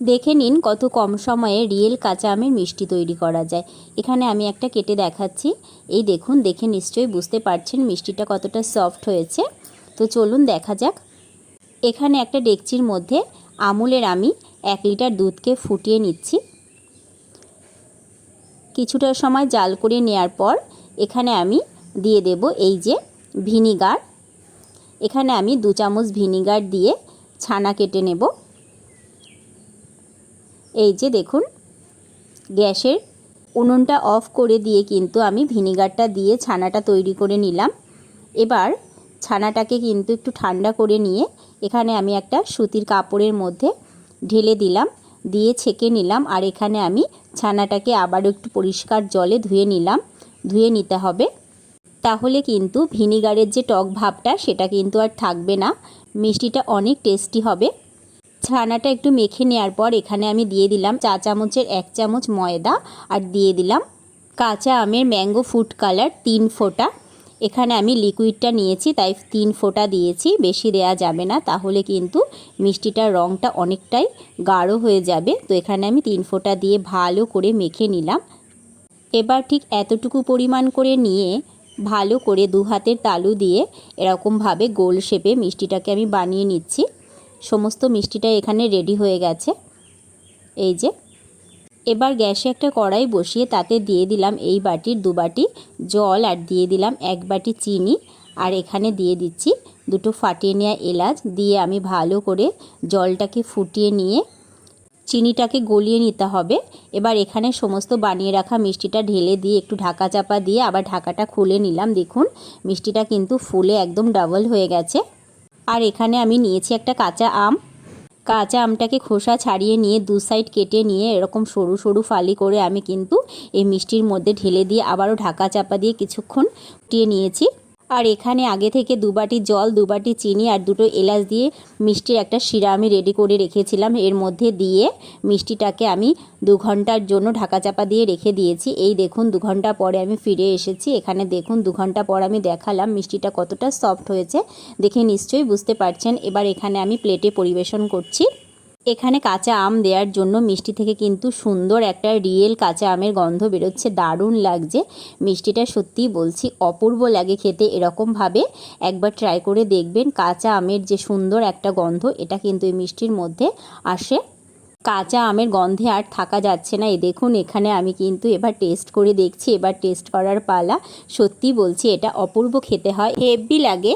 দেখে নিন কত কম সময়ে রিয়েল কাঁচা আমের মিষ্টি তৈরি করা যায়। এখানে আমি একটা কেটে দেখাচ্ছি। এই দেখুন, দেখে নিশ্চয়ই বুঝতে পারছেন মিষ্টিটা কতটা সফট হয়েছে। তো চলুন দেখা যাক। এখানে একটা ডেকচির মধ্যে আমুলের আমি এক লিটার দুধকে ফুটিয়ে নিচ্ছি। কিছুটা সময় জাল করে নেওয়ার পর এখানে আমি দিয়ে দেব এই যে ভিনিগার। এখানে আমি দু চামচ ভিনিগার দিয়ে ছানা কেটে নেব। এই যে দেখুন, গ্যাসের উনুনটা অফ করে দিয়ে কিন্তু আমি ভিনিগারটা দিয়ে ছানাটা তৈরি করে নিলাম। এবার ছানাটাকে কিন্তু একটু ঠান্ডা করে নিয়ে এখানে আমি একটা সুতির কাপড়ের মধ্যে ঢেলে দিলাম, দিয়ে ছেঁকে নিলাম আর এখানে আমি ছানাটাকে আবারও একটু পরিষ্কার জলে ধুয়ে নিলাম, ধুয়ে নিতে হবে। তাহলে কিন্তু ভিনিগারের যে টক ভাবটা সেটা কিন্তু আর থাকবে না, মিষ্টিটা অনেক টেস্টি হবে। ছানাটা একটু মেখে নেওয়ার পর এখানে আমি দিয়ে দিলাম চা চামচের এক চামচ ময়দা আর দিয়ে দিলাম কাঁচা আমের ম্যাঙ্গো ফুড কালার তিন ফোঁটা। এখানে আমি লিকুইডটা নিয়েছি, তাই তিন ফোঁটা দিয়েছি। বেশি দেয়া যাবে না, তাহলে কিন্তু মিষ্টিটার রঙটা অনেকটাই গাঢ় হয়ে যাবে। তো এখানে আমি তিন ফোঁটা দিয়ে ভালো করে মেখে নিলাম। এবার ঠিক এতটুকু পরিমাণ করে নিয়ে ভালো করে দু হাতের তালু দিয়ে এরকমভাবে গোল শেপে মিষ্টিটাকে আমি বানিয়ে নিচ্ছি। সমস্ত মিষ্টিটা এখানে রেডি হয়ে গেছে। এই যে, এবার গ্যাসে একটা কড়াই বসিয়ে তাতে দিয়ে দিলাম এই বাটির দু বাটি জল আর দিয়ে দিলাম এক বাটি চিনি। আর এখানে দিয়ে দিচ্ছি দুটো ফাটিয়ে নেওয়া এলাচ দিয়ে আমি ভালো করে জলটাকে ফুটিয়ে নিয়ে চিনিটাকে গলিয়ে নিতে হবে। এবার এখানে সমস্ত বানিয়ে রাখা মিষ্টিটা ঢেলে দিয়ে একটু ঢাকা চাপা দিয়ে আবার ঢাকাটা খুলে নিলাম। দেখুন, মিষ্টিটা কিন্তু ফুলে একদম ডাবল হয়ে গেছে। আর এখানে আমি নিয়েছি একটা কাঁচা আম। কাঁচা আমটাকে খোসা ছাড়িয়ে নিয়ে দু সাইড কেটে নিয়ে এরকম সরু সরু ফালি করে আমি কিন্তু এই মিষ্টির মধ্যে ঢেলে দিয়ে আবারও ঢাকা চাপা দিয়ে কিছুক্ষণ ফুটিয়ে নিয়েছি। আর এখানে আগে থেকে দু বাটি জল, দু বাটি চিনি আর দুটো এলাচ দিয়ে মিষ্টির একটা শিরা আমি রেডি করে রেখেছিলাম। এর মধ্যে দিয়ে মিষ্টিটাকে আমি দু ঘণ্টার জন্য ঢাকা চাপা দিয়ে রেখে দিয়েছি। এই দেখুন, দু ঘণ্টা পরে আমি ফিরে এসেছি। এখানে দেখুন, দু ঘণ্টা পর আমি দেখালাম মিষ্টিটা কতটা সফট হয়েছে। দেখে নিশ্চয়ই বুঝতে পারছেন। এবার এখানে আমি প্লেটে পরিবেশন করছি। এখানে কাঁচা আম দেওয়ার জন্য মিষ্টি থেকে কিন্তু সুন্দর একটা রিয়েল কাঁচা আমের গন্ধ বেরোচ্ছে, দারুণ লাগছে। মিষ্টিটা সত্যিই বলছি অপূর্ব লাগে খেতে, এরকমভাবে একবার ট্রাই করে দেখবেন কাঁচা আমের যে সুন্দর একটা গন্ধ, এটা কিন্তু এই মিষ্টির মধ্যে আসে। কাঁচা আমের গন্ধে আর থাকা যাচ্ছে না। এ দেখুন, এখানে আমি কিন্তু এবার টেস্ট করে দেখছি, এবার টেস্ট করার পালা। সত্যি বলছি এটা অপূর্ব খেতে হয়, হেভি লাগে।